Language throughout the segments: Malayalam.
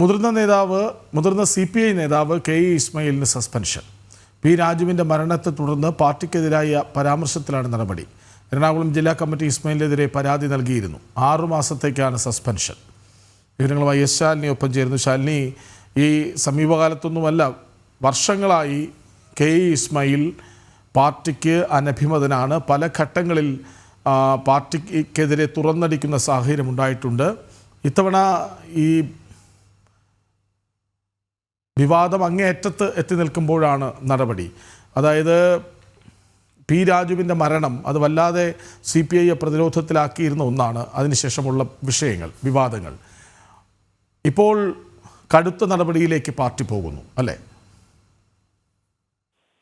മുതിർന്ന നേതാവ് മുതിർന്ന സി പി ഐ നേതാവ് കെ ഇ ഇസ്മയിലിന് സസ്പെൻഷൻ. പി രാജുവിന്റെ മരണത്തെ തുടർന്ന് പാർട്ടിക്കെതിരായ പരാമർശത്തിലാണ് നടപടി. എറണാകുളം ജില്ലാ കമ്മിറ്റി ഇസ്മയിലിനെതിരെ പരാതി നൽകിയിരുന്നു. ആറു മാസത്തേക്കാണ് സസ്പെൻഷൻ. വിവരങ്ങളുമായി എസ് ശാലിനി ഒപ്പം ചേരുന്നു. ശാലിനി ഈ സമീപകാലത്തൊന്നുമല്ല വർഷങ്ങളായി കെ ഇ ഇസ്മയിൽ പാർട്ടിക്ക് അനഭിമതനാണ്. പല ഘട്ടങ്ങളിൽ പാർട്ടിക്കെതിരെ തുറന്നടിക്കുന്ന സാഹചര്യം ഉണ്ടായിട്ടുണ്ട്. ഇത്തവണ ഈ വിവാദം അങ്ങേയറ്റത്ത് എത്തി നിൽക്കുമ്പോഴാണ് നടപടി. അതായത് പി രാജുവിന്റെ മരണം അത് വല്ലാതെ സി പി ഐയെ പ്രതിരോധത്തിലാക്കിയിരുന്ന ഒന്നാണ്. അതിനുശേഷമുള്ള വിഷയങ്ങൾ വിവാദങ്ങൾ. ഇപ്പോൾ കടുത്ത നടപടിയിലേക്ക് പാർട്ടി പോകുന്നു അല്ലേ?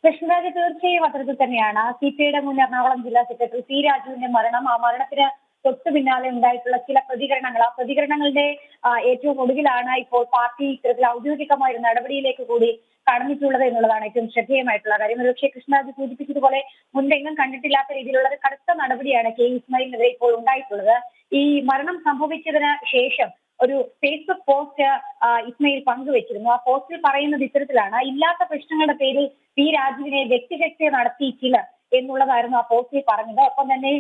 കൃഷ്ണരാജ് തീർച്ചയായും അത്തരത്തിൽ തന്നെയാണ്. സി പി ഐയുടെ മുൻ എറണാകുളം ജില്ലാ സെക്രട്ടറി പി രാജുവിന്റെ മരണം ആ മരണത്തിന് തൊട്ടു പിന്നാലെ ഉണ്ടായിട്ടുള്ള ചില പ്രതികരണങ്ങൾ. ആ പ്രതികരണങ്ങളുടെ ഏറ്റവും ഒടുവിലാണ് ഇപ്പോൾ പാർട്ടി ഇത്തരത്തിൽ ഔദ്യോഗികമായ ഒരു നടപടിയിലേക്ക് കൂടി കടന്നിട്ടുള്ളത് എന്നുള്ളതാണ് ഏറ്റവും ശ്രദ്ധേയമായിട്ടുള്ള കാര്യം. ഒരുപക്ഷെ കൃഷ്ണരാജ് സൂചിപ്പിച്ചതുപോലെ മുൻപെങ്ങും കണ്ടിട്ടില്ലാത്ത രീതിയിലുള്ള ഒരു കടുത്ത നടപടിയാണ് കെ ഇസ്മായിലിനെതിരെ ഇപ്പോൾ ഉണ്ടായിട്ടുള്ളത്. ഈ മരണം സംഭവിച്ചതിന് ശേഷം ഒരു ഫേസ്ബുക്ക് പോസ്റ്റ് ഇസ്മയിൽ പങ്കുവച്ചിരുന്നു. ആ പോസ്റ്റിൽ പറയുന്നത് ഇത്തരത്തിലാണ്. ഇല്ലാത്ത പ്രശ്നങ്ങളുടെ പേരിൽ പി രാജുവിനെ വ്യക്തിഹത്യ നടത്തി ചിലർ എന്നുള്ളതായിരുന്നു ആ പോസ്റ്റിൽ പറഞ്ഞത്. ഒപ്പം തന്നെ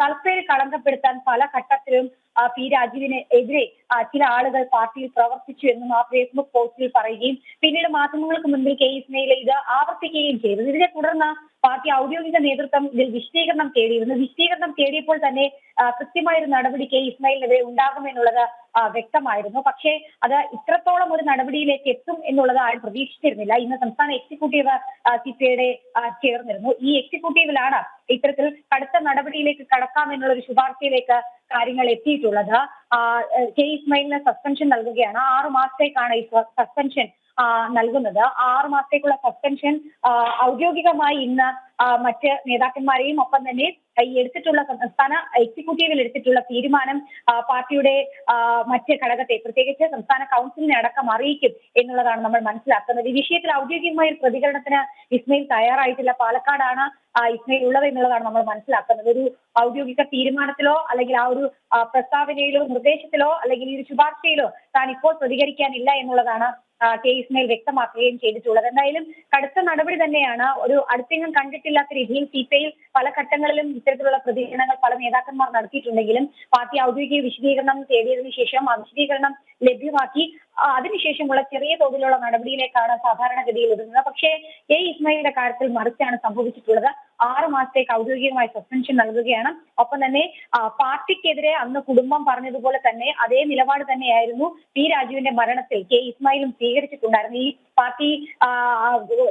തലപ്പേര് കളങ്കപ്പെടുത്താൻ പല ഘട്ടത്തിലും പി രാജീവിന് എതിരെ ചില ആളുകൾ പാർട്ടിയിൽ പ്രവർത്തിച്ചു എന്നും ആ ഫേസ്ബുക്ക് പോസ്റ്റിൽ പറയുകയും പിന്നീട് മാധ്യമങ്ങൾക്ക് മുൻപിൽ കെ ഇസ്മയിൽ ഇത് ആവർത്തിക്കുകയും ചെയ്തു. ഇതിനെ തുടർന്ന് പാർട്ടി ഔദ്യോഗിക നേതൃത്വം ഇതിൽ വിശദീകരണം തേടിയിരുന്നു. വിശദീകരണം തേടിയപ്പോൾ തന്നെ കൃത്യമായ ഒരു നടപടി കെ ഇസ്മായിലിനെതിരെ ഉണ്ടാകുമെന്നുള്ളത് വ്യക്തമായിരുന്നു. പക്ഷേ അത് ഇത്രത്തോളം ഒരു നടപടിയിലേക്ക് എത്തും എന്നുള്ളത് ആരും പ്രതീക്ഷിച്ചിരുന്നില്ല. ഇന്ന് സംസ്ഥാന എക്സിക്യൂട്ടീവ് സിപിഐയുടെ ചേർന്നിരുന്നു. ഈ എക്സിക്യൂട്ടീവിലാണ് ഇത്തരത്തിൽ കടുത്ത നടപടിയിലേക്ക് കടക്കാം എന്നുള്ള ഒരു ശുപാർശയിലേക്ക് കാര്യങ്ങൾ എത്തിയിട്ടുള്ളത്. കെ ഇസ്മായിലിന് സസ്പെൻഷൻ നൽകുകയാണ്. ആറു മാസത്തേക്കാണ് ഈ സസ്പെൻഷൻ നൽകുന്നത്. ആറു മാസത്തേക്കുള്ള സസ്പെൻഷൻ ഔദ്യോഗികമായി ഇന്ന് മറ്റ് നേതാക്കന്മാരെയും ഒപ്പം തന്നെ എടുത്തിട്ടുള്ള സംസ്ഥാന എക്സിക്യൂട്ടീവിൽ എടുത്തിട്ടുള്ള തീരുമാനം പാർട്ടിയുടെ മറ്റ് ഘടകത്തെ പ്രത്യേകിച്ച് സംസ്ഥാന കൗൺസിലിനെ അടക്കം അറിയിക്കും എന്നുള്ളതാണ് നമ്മൾ മനസ്സിലാക്കുന്നത്. ഈ വിഷയത്തിൽ ഔദ്യോഗികമായ ഒരു പ്രതികരണത്തിന് ഇസ്മയിൽ തയ്യാറായിട്ടില്ല. പാലക്കാടാണ് ഇസ്മയിൽ ഉള്ളത് എന്നുള്ളതാണ് നമ്മൾ മനസ്സിലാക്കുന്നത്. ഒരു ഔദ്യോഗിക തീരുമാനത്തിലോ അല്ലെങ്കിൽ ആ ഒരു പ്രസ്താവനയിലോ നിർദ്ദേശത്തിലോ അല്ലെങ്കിൽ ഈ ഒരു ശുപാർശയിലോ താൻ ഇപ്പോൾ പ്രതികരിക്കാനില്ല എന്നുള്ളതാണ് കെ ഇസ്മയിൽ വ്യക്തമാക്കുകയും ചെയ്തിട്ടുള്ളത്. എന്തായാലും കടുത്ത നടപടി തന്നെയാണ് ഒരു അടുത്തെങ്ങും കണ്ടിട്ടില്ലാത്ത രീതിയിൽ സി പി ഐ പല ഘട്ടങ്ങളിലും ഇത്തരത്തിലുള്ള പ്രതികരണങ്ങൾ പല നേതാക്കന്മാർ നടത്തിയിട്ടുണ്ടെങ്കിലും പാർട്ടി ഔദ്യോഗിക വിശദീകരണം തേടിയതിനു ശേഷം ആ വിശദീകരണം ലഭ്യമാക്കി. അതിനുശേഷമുള്ള ചെറിയ തോതിലുള്ള നടപടിയിലേക്കാണ് സാധാരണഗതിയിൽ ഒതുങ്ങുന്നത്. പക്ഷേ എ ഇസ്മായിലിന്റെ കാര്യത്തിൽ മറിച്ചാണ് സംഭവിച്ചിട്ടുള്ളത്. ആറ് മാസത്തേക്ക് ഔദ്യോഗികമായി സസ്പെൻഷൻ നൽകുകയാണ്. ഒപ്പം തന്നെ പാർട്ടിക്കെതിരെ അന്ന് കുടുംബം പറഞ്ഞതുപോലെ തന്നെ അതേ നിലപാട് തന്നെയായിരുന്നു പി രാജുവിന്റെ മരണത്തിൽ. കെ ഇസ്മായിലും സ്വീകരിച്ചിട്ടുണ്ടായിരുന്നു. ഈ പാർട്ടി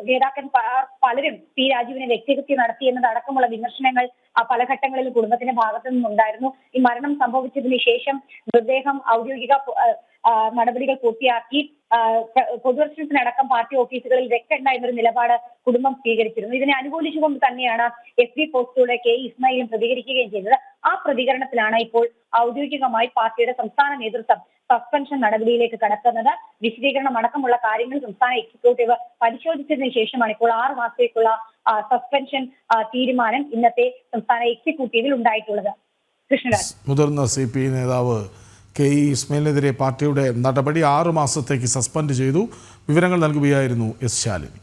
നേതാക്കൻ പലരും പി രാജുവിനെ വ്യക്തിഹത്യ നടത്തി എന്നതടക്കമുള്ള വിമർശനങ്ങൾ പല ഘട്ടങ്ങളിലും കുടുംബത്തിന്റെ ഭാഗത്തു നിന്നുണ്ടായിരുന്നു ഈ മരണം സംഭവിച്ചതിന് ശേഷം മൃതദേഹം ഔദ്യോഗിക നടപടികൾ പൂർത്തിയാക്കി. പൊതുദർശനത്തിനടക്കം പാർട്ടി ഓഫീസുകളിൽ വെക്കണ്ട എന്നൊരു നിലപാട് കുടുംബം സ്വീകരിച്ചിരുന്നു. ഇതിനെ അനുകൂലിച്ചുകൊണ്ട് തന്നെയാണ് എസ് ബി പോസ്റ്റിലൂടെ കെ ഇസ്മായിലും പ്രതികരിക്കുകയും ചെയ്തത്. ആ പ്രതികരണത്തിലാണ് ഇപ്പോൾ ഔദ്യോഗികമായി പാർട്ടിയുടെ സംസ്ഥാന നേതൃത്വം സസ്പെൻഷൻ നടപടിയിലേക്ക് കടക്കുന്നത്. വിശദീകരണം അടക്കമുള്ള കാര്യങ്ങൾ സംസ്ഥാന എക്സിക്യൂട്ടീവ് പരിശോധിച്ചതിന് ശേഷമാണ് ഇപ്പോൾ ആറു മാസത്തേക്കുള്ള സസ്പെൻഷൻ തീരുമാനം ഇന്നത്തെ സംസ്ഥാന എക്സിക്യൂട്ടീവിൽ ഉണ്ടായിട്ടുള്ളത്. കൃഷ്ണരാജ്. മുതിർന്ന സി പി നേതാവ് കെ ഇ ഇസ്മയിലിനെതിരെ പാർട്ടിയുടെ നടപടി ആറുമാസത്തേക്ക് സസ്പെൻഡ് ചെയ്തു. വിവരങ്ങൾ നൽകുകയായിരുന്നു എസ് ശാലിനി.